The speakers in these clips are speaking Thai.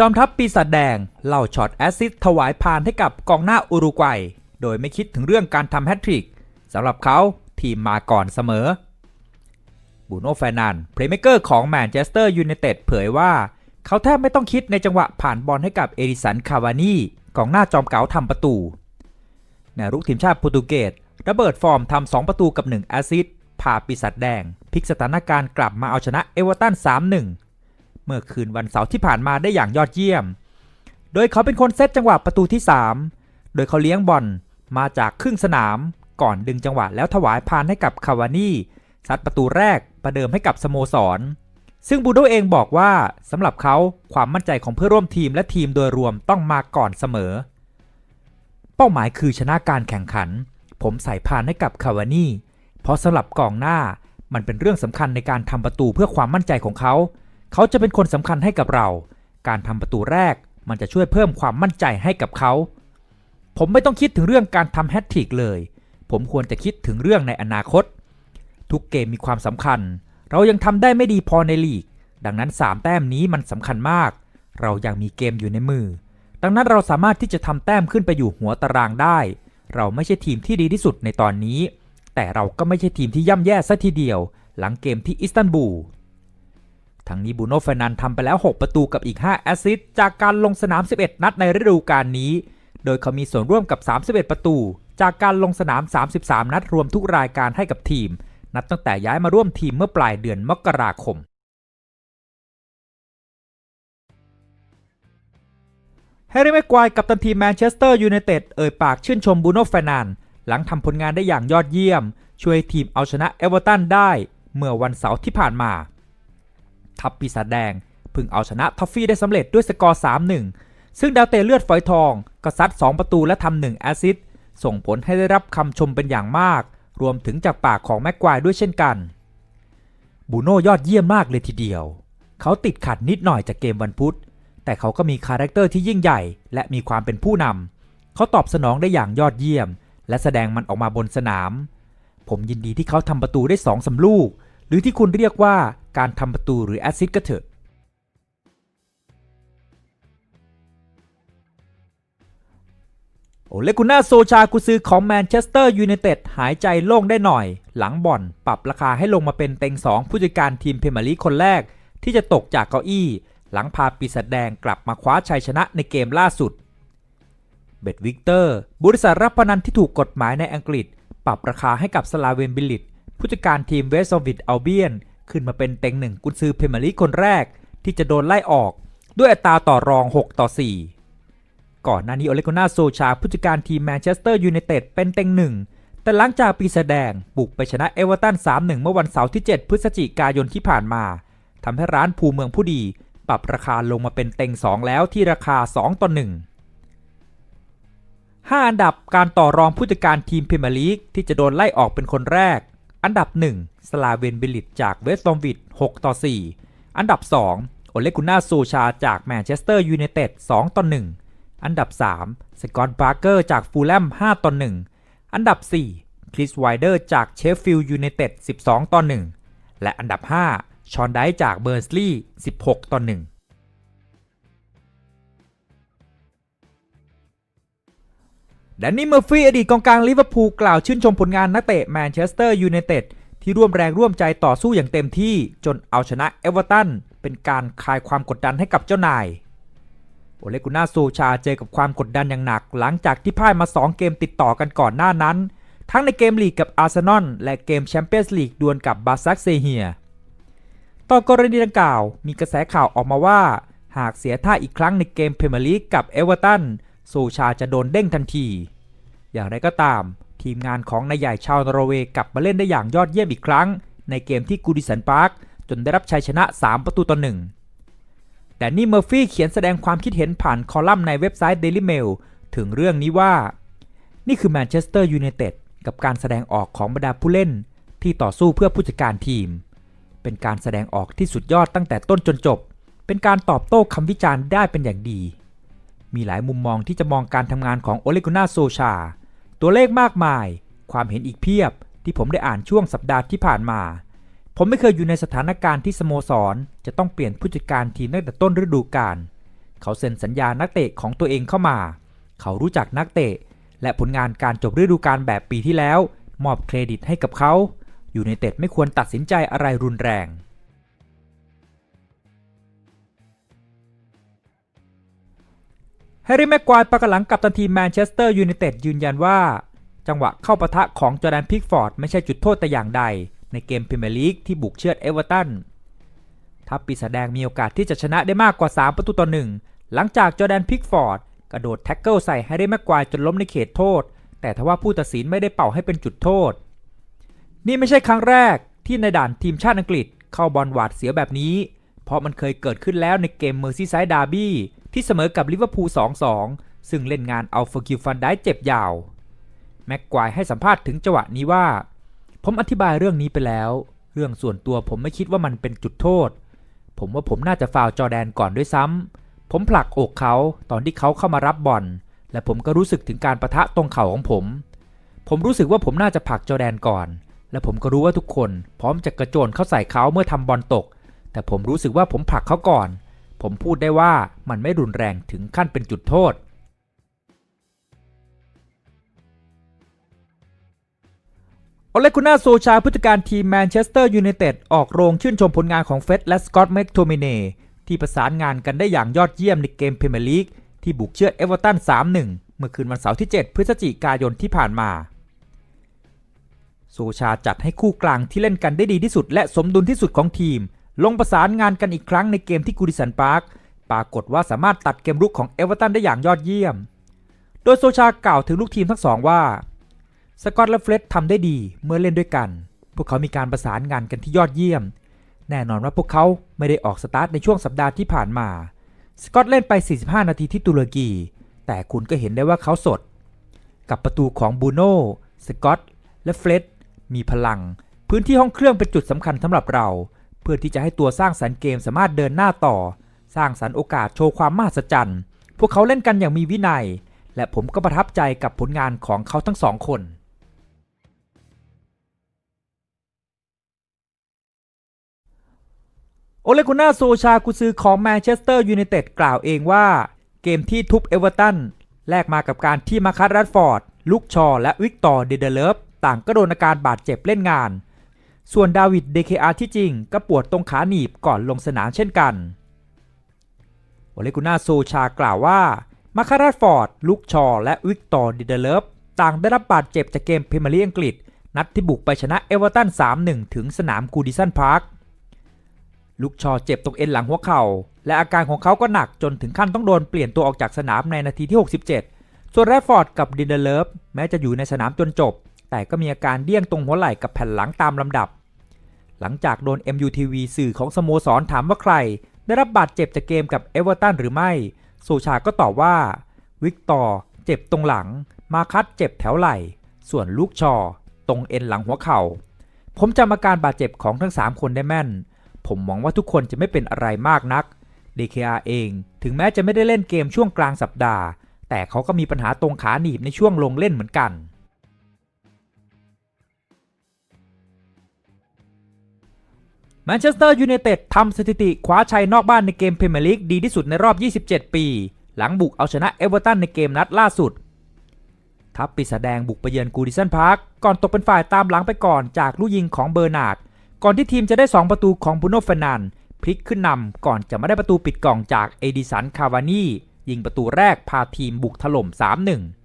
จอมทัพปีศาจแดงเล่าช็อตแอซิสถวายพานให้กับกองหน้าอุรุกวัย โดยไม่คิดถึงเรื่องการทำแฮตทริกสำหรับเขาทีมมาก่อนเสมอ บูโนแฟนันเพลย์เมเกอร์ของแมนเชสเตอร์ยูไนเต็ดเผยว่า เขาแทบไม่ต้องคิดในจังหวะผ่านบอลให้กับเอดิสันคาวานีกองหน้าจอมเก๋าทำประตูแนวรุกทีมชาติโปรตุเกสระเบิดฟอร์มทำ2ประตูกับ 1 แอซิสพาปีศาจแดงพลิกสถานการณ์กลับมาเอาชนะเอเวอร์ตัน3-1 เมื่อคืนวันเสาร์ที่ผ่านมาได้อย่างยอดเยี่ยม โดยเขาเป็นคนเซตจังหวะประตูที่ 3 โดยเขาเลี้ยงบอลมาจากครึ่งสนามก่อนดึงจังหวะแล้วถวายพานให้กับคาวานี่ซัดประตูแรกประเดิมให้กับสโมสร ซึ่งบูโดเองบอกว่าสำหรับเขาความมั่นใจของเพื่อร่วมทีมและทีมโดยรวมต้องมาก่อนเสมอ เป้าหมายคือชนะการแข่งขัน ผมใส่พานให้กับคาวานี่เพราะสำหรับกองหน้ามันเป็นเรื่องสำคัญในการทำประตูเพื่อความมั่นใจของเขา เขาจะเป็นคนสำคัญให้กับเรา การทำประตูแรกมันจะช่วยเพิ่มความมั่นใจให้กับเขา ผมไม่ต้องคิดถึงเรื่องการทำแฮตทริกเลย ผมควรจะคิดถึงเรื่องในอนาคต ทุกเกมมีความสำคัญ เรายังทำได้ไม่ดีพอในลีก ดังนั้น 3 แต้มนี้มันสำคัญมาก เรายังมีเกมอยู่ในมือ ดังนั้นเราสามารถที่จะทำแต้มขึ้นไปอยู่หัวตารางได้ เราไม่ใช่ทีมที่ดีที่สุดในตอนนี้ แต่เราก็ไม่ใช่ทีมที่ย่ำแย่ซะทีเดียว หลังเกมที่อิสตันบูล ทั้งนี้บูโน่เฟนันทำไปแล้ว 6 ประตูกับอีก 5 แอสซิสต์จากการลงสนาม 11 นัดในฤดูกาลนี้ โดยเขามีส่วนร่วมกับ 31 ประตู จากการลงสนาม 33 นัดรวมทุกรายการให้กับทีม นับตั้งแต่ย้ายมาร่วมทีมเมื่อปลายเดือนมกราคม แฮร์รี่แม็กควายกับตันทีมแมนเชสเตอร์ยูไนเต็ดเอ่ยปากชื่นชมบูโน่เฟนันหลังทำผลงานได้อย่างยอดเยี่ยม ช่วยทีมเอาชนะเอเวอร์ตันได้ เมื่อวันเสาร์ที่ผ่านมา ทัพปีศาจแดงเพิ่งเอาชนะทอฟฟี่ได้สำเร็จด้วยสกอร์ 3-1 ซึ่งดาวเตะเลือดฝอยทองก็ซัด 2 ประตูและทำ1แอซิสส่งผลให้ได้รับคำชมเป็นอย่างมาก รวมถึงจากปากของแม็กควายด้วยเช่นกัน บูโน่ยอดเยี่ยมมากเลยทีเดียว เขาติดขัดนิดหน่อยจากเกมวันพุธ แต่เขาก็มีคาแรคเตอร์ที่ยิ่งใหญ่ และมีความเป็นผู้นำเขาตอบสนองได้อย่างยอดเยี่ยม และแสดงมันออกมาบนสนาม ผมยินดีที่เขาทำประตูได้สองสามลูก หรือที่คุณเรียกว่าการทำประตูหรือแอสซิสก็เถอะ โอเลกุน่าโซชากุซือของแมนเชสเตอร์ยูไนเต็ดหายใจโล่งได้หน่อย หลังบ่อนปรับราคาให้ลงมาเป็นเต็ง 2 ผู้จัดการทีมเพเมียร์ลีคนแรก ที่จะตกจากเก้าอี้ หลังพาปีศาจแดงกลับมาคว้าชัยชนะในเกมล่าสุดเบดวิกเตอร์บริษัทรับพนันที่ถูกกฎหมายในอังกฤษ ปรับราคาให้กับสลาเวนบิลลิต ผู้จัดการทีมเวสต์ซอวิตอัลเบียนขึ้นมาเป็นเต็งหนึ่งกุนซือเพมียร์ลีกคนแรก ที่จะโดนไล่ออก ด้วยอัตราต่อรอง 6 ต่อ 4 ก่อนหน้านี้โอเลกนาโซชาผู้จัดการทีมแมนเชสเตอร์ยูไนเต็ดเป็นเต็งหนึ่งแต่หลังจากปีศาจแดงบุกไปชนะเอเวอร์ตัน 3-1 เมื่อวันเสาร์ที่ 7 พฤศจิกายนที่ผ่านมาทำให้ร้านภูเมืองผู้ดี ปรับราคาลงมาเป็นเต็ง 2 แล้วที่ราคา 2 ต่อ 1 5 อันดับการต่อรองผู้จัดการทีมพรีเมียร์ลีกที่จะโดนไล่ออกเป็นคนแรก อันดับ 1 สลาเวนบิลิตจากเวสต์บรอมวิด6ต่อ 4 อันดับ 2 โอเลกุน่าโซชาจากแมนเชสเตอร์ยูไนเต็ด2ต่อ 1 อันดับ 3 สกอตบาร์เกอร์จากฟูลแลม5ต่อ 1 อันดับ 4 คริสไวเดอร์จากเชฟฟิลด์ยูไนเต็ด12ต่อ 1 และอันดับ 5 ชอนไดจากเบอร์สลีย์16ต่อ 1 แดนนี่เมอร์ฟี่อดีตกองกลางลิเวอร์พูลกล่าวชื่นชมผลงานนักเตะแมนเชสเตอร์ยูไนเต็ดที่ร่วมแรงร่วมใจต่อสู้อย่างเต็มที่จนเอาชนะเอเวอร์ตันเป็นการคลายความกดดันให้กับเจ้านาย โอเลกุน่าโซชาเจอกับความกดดันอย่างหนัก หลังจากที่พ่ายมา 2 เกมติดต่อกันก่อนหน้านั้น ทั้งในเกมลีกกับอาร์เซนอลและเกมแชมเปี้ยนส์ลีกดวลกับบาซักเซเฮียต่อกรณีดังกล่าว มีกระแสข่าวออกมาว่า หากเสียท่าอีกครั้งในเกมเพรเมียร์ลีกกับเอเวอร์ตัน โซชาจะโดนเด้งทันที อย่างไรก็ตาม ทีมงานของนายใหญ่ชาวนอร์เวย์กลับมาเล่นได้อย่างยอดเยี่ยมอีกครั้ง ในเกมที่กูดิสันพาร์คจนได้รับชัยชนะ 3 ประตูต่อหนึ่งแต่นี่เมอร์ฟี่เขียนแสดงความคิดเห็นผ่านคอลัมน์ในเว็บไซต์ Daily Mail ถึงเรื่องนี้ว่า นี่คือแมนเชสเตอร์ยูไนเต็ดกับการแสดงออกของบรรดาผู้เล่น ที่ต่อสู้เพื่อผู้จัดการทีม เป็นการแสดงออกที่สุดยอดตั้งแต่ต้นจนจบ เป็นการตอบโต้คำวิจารณ์ได้เป็นอย่างดี มีหลายมุมมองที่จะมองการทำงานของโอเลกุนาโซชา ตัวเลขมากมาย ความเห็นอีกเพียบ ที่ผมได้อ่านช่วงสัปดาห์ที่ผ่านมา ผมไม่เคยอยู่ในสถานการณ์ที่สโมสร จะต้องเปลี่ยนผู้จัดการทีมตั้งแต่ต้นฤดูกาล เขาเซ็นสัญญานักเตะของตัวเองเข้ามา เขารู้จักนักเตะ และผลงานการจบฤดูกาลแบบปีที่แล้ว มอบเครดิตให้กับเขา อยู่ในเต็ดไม่ควรตัดสินใจอะไรรุนแรง แฮร์รี่แม็กควายประกหลังกับตันทีมแมนเชสเตอร์ยูไนเต็ดยืนยันว่า จังหวะเข้าปะทะของจอแดนพิกฟอร์ดไม่ใช่จุดโทษแต่อย่างใด ในเกมพรีเมียร์ลีกที่บุกเชือดเอเวอร์ตันทัพปีศาจแดงมีโอกาสที่จะชนะได้มากกว่า 3 ประตูต่อหนึ่งหลังจากจอแดนพิกฟอร์ดกระโดดแท็กเกิลใส่แฮร์รี่แม็กควายจนล้มในเขตโทษ แต่ทว่าผู้ตัดสินไม่ได้เป่าให้เป็นจุดโทษ นี่ไม่ใช่ครั้งแรกที่ในด่านทีมชาติอังกฤษเข้าบอลหวาดเสียวแบบนี้ เพราะมันเคยเกิดขึ้นแล้วในเกมเมอร์ซีไซด์ดาร์บี้ ที่เสมอกับลิเวอร์พูล 2-2 ซึ่งเล่นงานเอาฟอร์กิวฟันได้เจ็บยาว แม็กควายให้สัมภาษณ์ถึงจังหวะนี้ว่า ผมอธิบายเรื่องนี้ไปแล้ว เรื่องส่วนตัวผมไม่คิดว่ามันเป็นจุดโทษ ผมว่าผมน่าจะฟาวจอแดนก่อนด้วยซ้ำ ผมผลักอกเขาตอนที่เขาเข้ามารับบอล และผมก็รู้สึกถึงการประทะตรงเข่าของผม ผมรู้สึกว่าผมน่าจะผลักจอแดนก่อน และผมก็รู้ว่าทุกคน พร้อมจะกระโจนเข้าใส่เขาเมื่อทำบอลตก แต่ผมรู้สึกว่าผมผลักเขาก่อน ผมพูดได้ว่ามันไม่รุนแรงถึงขั้นเป็นจุดโทษ โอเลกุน่าโซชาผู้จัดการทีมแมนเชสเตอร์ยูไนเต็ดออกโรงชื่นชมผลงานของเฟสและสกอตต์แม็กโทมิเนที่ประสานงานกันได้อย่างยอดเยี่ยมในเกมพรีเมียร์ลีกที่บุกเชือดเอเวอร์ตัน 3-1 เมื่อคืนวันเสาร์ที่ 7 พฤศจิกายนที่ผ่านมาโซชาจัดให้คู่กลางที่เล่นกันได้ดีที่สุดและสมดุลที่สุดของทีม ลงประสานงานกันอีกครั้งในเกมที่กูดิสันพาร์คปรากฏว่าสามารถตัดเกมรุกของเอเวอร์ตันได้อย่างยอดเยี่ยม โดยโซชากล่าวถึงลูกทีมทั้งสองว่า สกอตและเฟร็ดทำได้ดีเมื่อเล่นด้วยกัน พวกเขามีการประสานงานกันที่ยอดเยี่ยม แน่นอนว่าพวกเขาไม่ได้ออกสตาร์ทในช่วงสัปดาห์ที่ผ่านมา สกอตเล่นไป 45 นาทีที่ตุรกี แต่คุณก็เห็นได้ว่าเขาสด กับประตูของบูโน่ สกอต และเฟร็ดมีพลัง พื้นที่ห้องเครื่องเป็นจุดสำคัญสำหรับเรา พื่อที่จะให้ตัวสร้างสรรค์เกมสามารถเดินหน้าต่อ สร้างสรรค์โอกาสโชว์ความมหัศจรรย์ พวกเขาเล่นกันอย่างมีวินัย และผมก็ประทับใจกับผลงานของเขาทั้งสองคนโอเลกุน่าโซชากุซือของแมนเชสเตอร์ยูไนเต็ดกล่าวเองว่า เกมที่ทุบเอเวอร์ตันแลกมากับการที่มาคัสรัดฟอร์ด ลุกชอ และวิกตอร์เดเดเลฟต่างก็โดนอาการบาดเจ็บเล่นงาน ส่วนดาวิดเดเคอาที่จริงก็ปวดตรงขาหนีบก่อนลงสนามเช่นกัน โอเลกุน่าโซชากล่าวว่ามาคาราฟอร์ด ลุกชอ และวิกตอร์ดิเดเลฟต่างได้รับบาดเจ็บจากเกมพรีเมียร์ลีกอังกฤษ นัดที่บุกไปชนะเอเวอร์ตัน 3-1 ถึงสนามกูดิสันพาร์ค ลุกชอเจ็บตรงเอ็นหลังหัวเข่า และอาการของเขาก็หนักจนถึงขั้นต้องโดนเปลี่ยนตัวออกจากสนามในนาทีที่ 67 ส่วนแรดฟอร์ดกับดิเดเลฟแม้จะอยู่ในสนามจนจบ แต่ก็มีอาการเดี้ยงตรงหัวไหล่กับแผ่นหลังตามลำดับ หลังจากโดน MUTV สื่อของสโมสรถามว่าใคร ได้รับบาดเจ็บจากเกมกับเอเวอร์ตันหรือไม่ โซชาก็ตอบว่า วิกตอร์เจ็บตรงหลัง มาคัตเจ็บแถวไหล่ ส่วนลูกชอ ตรงเอ็นหลังหัวเข่า ผมจำอาการบาดเจ็บของทั้ง 3 คนได้แม่น ผมหวังว่าทุกคนจะไม่เป็นอะไรมากนัก DKR เองถึงแม้จะไม่ได้เล่นเกมช่วงกลางสัปดาห์ แต่เขาก็มีปัญหาตรงขาหนีบในช่วงลงเล่นเหมือนกัน แมนเชสเตอร์ยูไนเต็ดทำสถิติคว้าชัยนอกบ้านในเกมพรีเมียร์ลีกดีที่สุดในรอบ 27 ปี หลังบุกเอาชนะเอเวอร์ตันในเกมนัดล่าสุด ทัพปีศาจแดงบุกไปเยือนกูดิสันพาร์คก่อนตกเป็นฝ่ายตามหลังไปก่อนจากลูกยิงของเบอร์นาร์ด ก่อนที่ทีมจะได้ 2 ประตูของบูโน่เฟนันพลิกขึ้นนำก่อนจะไม่ได้ประตูปิดกล่องจากเอดิสันคาวานียิงประตูแรกพาทีมบุกถล่ม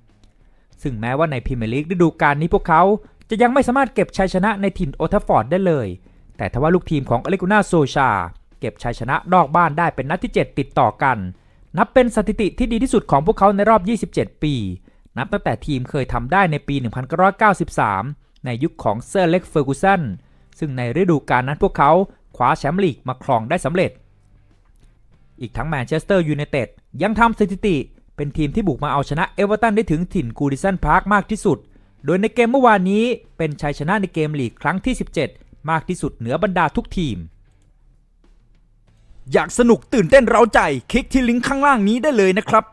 3-1 ซึ่งแม้ว่าในพรีเมียร์ลีกฤดูกาลนี้พวกเขาจะยังไม่สามารถเก็บชัยชนะในถิ่นโอทัฟฟอร์ดได้เลย แต่ทว่าลูกทีมของอเลกุน่าโซชา เก็บชัยชนะนอกบ้านได้เป็นนัดที่ 7 ติดต่อกัน นับเป็นสถิติที่ดีที่สุดของพวกเขาในรอบ 27 ปี นับตั้งแต่ทีมเคยทำได้ในปี 1993 ในยุคของเซอร์เล็กเฟอร์กูสันซึ่งในฤดูกาลนั้นพวกเขาคว้าแชมป์ลีกมาครองได้สำเร็จ อีกทั้งแมนเชสเตอร์ยูไนเต็ดยังทำสถิติ เป็นทีมที่บุกมาเอาชนะเอเวอร์ตันได้ถึงถิ่นกูดิสันพาร์คมากที่สุด โดยในเกมเมื่อวานนี้เป็นชัยชนะในเกมลีกครั้งที่ 17 มากที่สุดเหนือบรรดาทุกทีม อยากสนุกตื่นเต้นเร้าใจ คลิกที่ลิงก์ข้างล่างนี้ได้เลยนะครับ